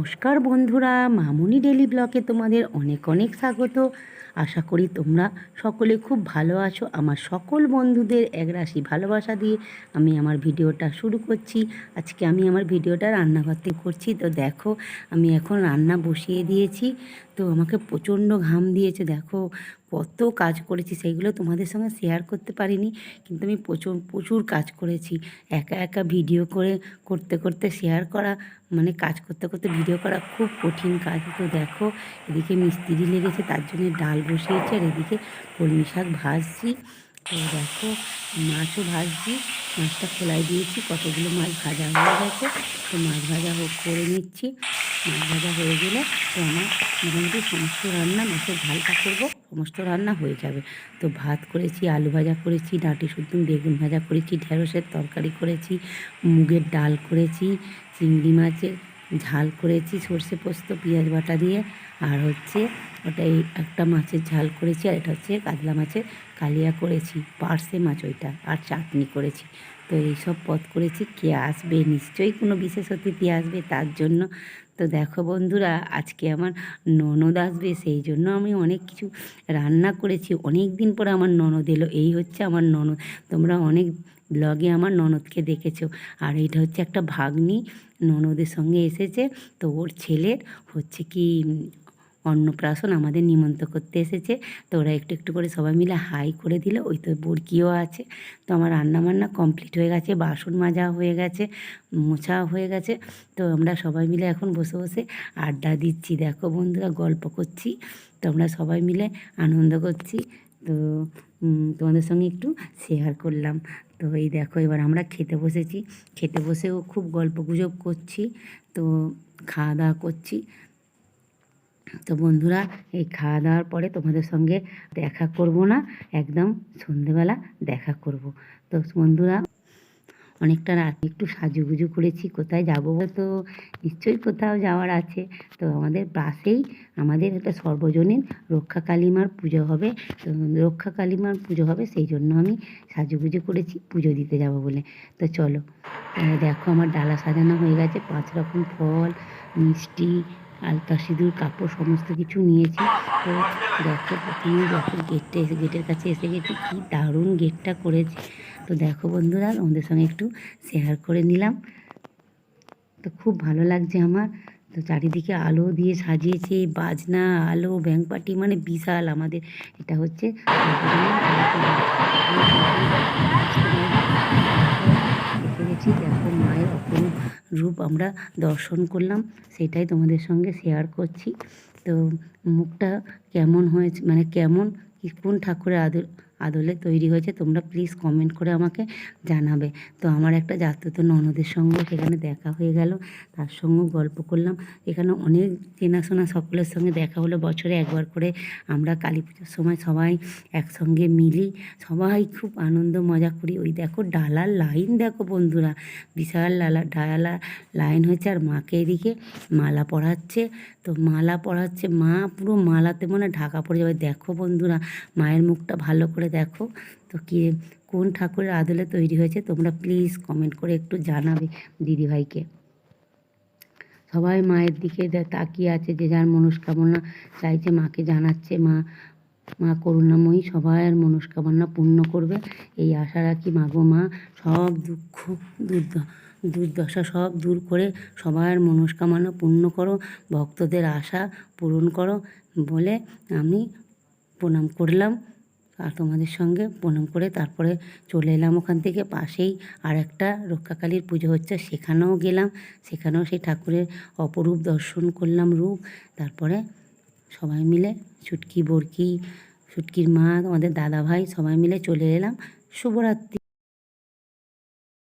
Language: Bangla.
নমস্কার বন্ধুরা, মামুনি ডেলি ব্লকে তোমাদের অনেক অনেক স্বাগত। আশা করি তোমরা সকলে খুব ভালো আছো। আমার সকল বন্ধুদের একরাশি ভালোবাসা দিয়ে আমি আমার ভিডিওটা শুরু করছি। আজকে আমি আমার ভিডিওটা রান্নাঘর থেকে করছি। তো দেখো, আমি এখন রান্না বসিয়ে দিয়েছি। তো আমাকে প্রচণ্ড ঘাম দিয়েছে, দেখো। কত কাজ করেছি, সেইগুলো তোমাদের সঙ্গে শেয়ার করতে পারিনি, কিন্তু আমি প্রচুর প্রচুর কাজ করেছি। একা একা ভিডিও করে, করতে করতে শেয়ার করা মানে কাজ করতে করতে ভিডিও করা খুব কঠিন কাজ। তো দেখো, এদিকে মিস্ত্রি লেগেছে, তার জন্য ডাল বসিয়েছে, আর এদিকে কলমি শাক ভাজছি। তো দেখো, মাছও ভাজছি, মাছটা খোলাই দিয়েছি, কতগুলো মাছ ভাজা হয়ে গেছে। তো মাছ ভাজা হোক, করে নিচ্ছি। মাছ ভাজা হয়ে গেলে তো আমার মোটামুটি সমস্ত রান্না, মাছের ঝালটা করব, সমস্ত রান্না হয়ে যাবে। তো ভাত করেছি, আলু ভাজা করেছি, ডাঁটি শুদ্ধ বেগুন ভাজা করেছি, ঢেঁড়সের তরকারি করেছি, মুগের ডাল করেছি, চিংড়ি মাছের ঝাল করেছি, সর্ষে পোস্ত, পেঁয়াজ বাটা দিয়ে, আর হচ্ছে ওটাই একটা মাছের ঝাল করেছি, আর এটা হচ্ছে কাতলা মাছের কালিয়া করেছি পার্সে মাছ ওইটা, আর চাটনি করেছি। তো এইসব পথ করেছি। কে আসবে? নিশ্চয়ই কোনো বিশেষ অতিথি আসবে তার জন্য। তো দেখো বন্ধুরা, আজকে আমার ননদ আসবে, সেই জন্য আমি অনেক কিছু রান্না করেছি। অনেক দিন পরে আমার ননদ এলো। এই হচ্ছে আমার ননদ। তোমরা অনেক ব্লগে আমার ননদকে দেখেছ। আর এটা হচ্ছে একটা ভাগ্নি। ননদের সঙ্গে এসেছে। তো ওর ছেলের হচ্ছে কি অন্নপ্রাশন আমাদের নিমন্ত্রণ করতে এসেছে। তো ওরা একটু একটু করে সবাই মিলে হাই করে দিল। ওই তো বরকিও আছে। তো আমার রান্না বান্না কমপ্লিট হয়ে গেছে। বাসন মাজা হয়ে গেছে, মোছা হয়ে গেছে। তো আমরা সবাই মিলে এখন বসে বসে আড্ডা দিচ্ছি। দেখো বন্ধুরা, গল্প করছি। তো আমরা সবাই মিলে আনন্দ করছি। তো তোমাদের সঙ্গে একটু শেয়ার করলাম। তো এই দেখো, এবার আমরা খেতে বসেছি। খেতে বসেও খুব গল্প গুজব করছি। তো খাওয়া দাওয়া করছি। তো বন্ধুরা, এই খাওয়া দাওয়ার পরে তোমাদের সঙ্গে দেখা করব না, একদম সন্ধেবেলা দেখা করব। তো বন্ধুরা, অনেকটা রাত একটু সাজুগুজু করেছি, কোথায় যাব তো? নিশ্চয়ই কোথাও যাওয়ার আছে। তো আমাদের পাশেই আমাদের একটা সর্বজনীন রক্ষা কালীমার পুজো হবে। তো রক্ষা কালীমার পুজো হবে, সেই জন্য আমি সাজুগুজু করেছি, পুজো দিতে যাব বলে। তো চলো দেখো আমার ডালা সাজানো হয়ে গেছে, পাঁচ রকম ফল, মিষ্টি আলতা সিঁদুর, কাপড় সমস্ত কিছু নিয়েছি। তো দেখো প্রথমে দেখো গেটটা এসে গেটের কাছে এসে গেছি। কী দারুণ গেটটা করেছে। তো দেখো বন্ধুরা আমাদের সঙ্গে একটু শেয়ার করে নিলাম। তো খুব ভালো লাগছে আমার। তো চারিদিকে আলো দিয়ে সাজিয়েছে, বাজনা, আলো, ব্যাংক পার্টি মানে বিশাল আমাদের। এটা হচ্ছে এসে গেছি দেখো মায়ের অপরূপ রূপ আমরা দর্শন করলাম, সেটাই তোমাদের সঙ্গে শেয়ার করছি। তো মুখটা কেমন হয়েছে মানে কেমন কোন ঠাকুরের আদর আদলে তৈরি হয়েছে, তোমরা প্লিজ কমেন্ট করে আমাকে জানাবে। তো আমার একটা জাতত ননদের সঙ্গে সেখানে দেখা হয়ে গেল, তার সঙ্গেও গল্প করলাম। এখানে অনেক চেনাশোনা সকলের সঙ্গে দেখা হলো, বছরে একবার করে আমরা কালী পুজোর সময় সবাই একসঙ্গে মিলি, সবাই খুব আনন্দ, মজা করি। ওই দেখো ডালার লাইন দেখো বন্ধুরা, বিশাল ডালা ডালা লাইন হয়েছে আর মাকে এদিকে মালা পড়াচ্ছে তো মালা পড়াচ্ছে মা পুরো মালাতে মনে ঢাকা পড়ে যাবে। দেখো বন্ধুরা, মায়ের মুখটা ভালো করে দেখো তো কি, কোন ঠাকুরের আদলে তৈরি হয়েছে তোমরা প্লিজ কমেন্ট করে একটু জানাবে দিদিভাইকে। সবাই মায়ের দিকে তাকিয়ে আছে যে যার মনস্কামনা চাইছে মাকে জানাচ্ছে, মা মা করুণাময়ী সবার মনস্কামনা পূর্ণ করবে। এই আশা রাখি মাগো মা, সব দুঃখ, দুর্দ দুর্দশা সব দূর করে সবার মনস্কামনা পূর্ণ করো, ভক্তদের আশা পূরণ করো বলে আমি প্রণাম করলাম। তোমাদের সঙ্গে প্রণাম করে তারপরে চলে এলাম ওখান থেকে পাশেই আর একটা রক্ষাকালীর পুজো হচ্ছে, সেখানেও গেলাম। সেখানেও সেই ঠাকুরের অপরূপ দর্শন করলাম রূপ। তারপরে সবাই মিলে ছুটকি, বরকি, ছুটকির মা আমাদের দাদা ভাই সবাই মিলে চলে এলাম। শুভরাত্রি।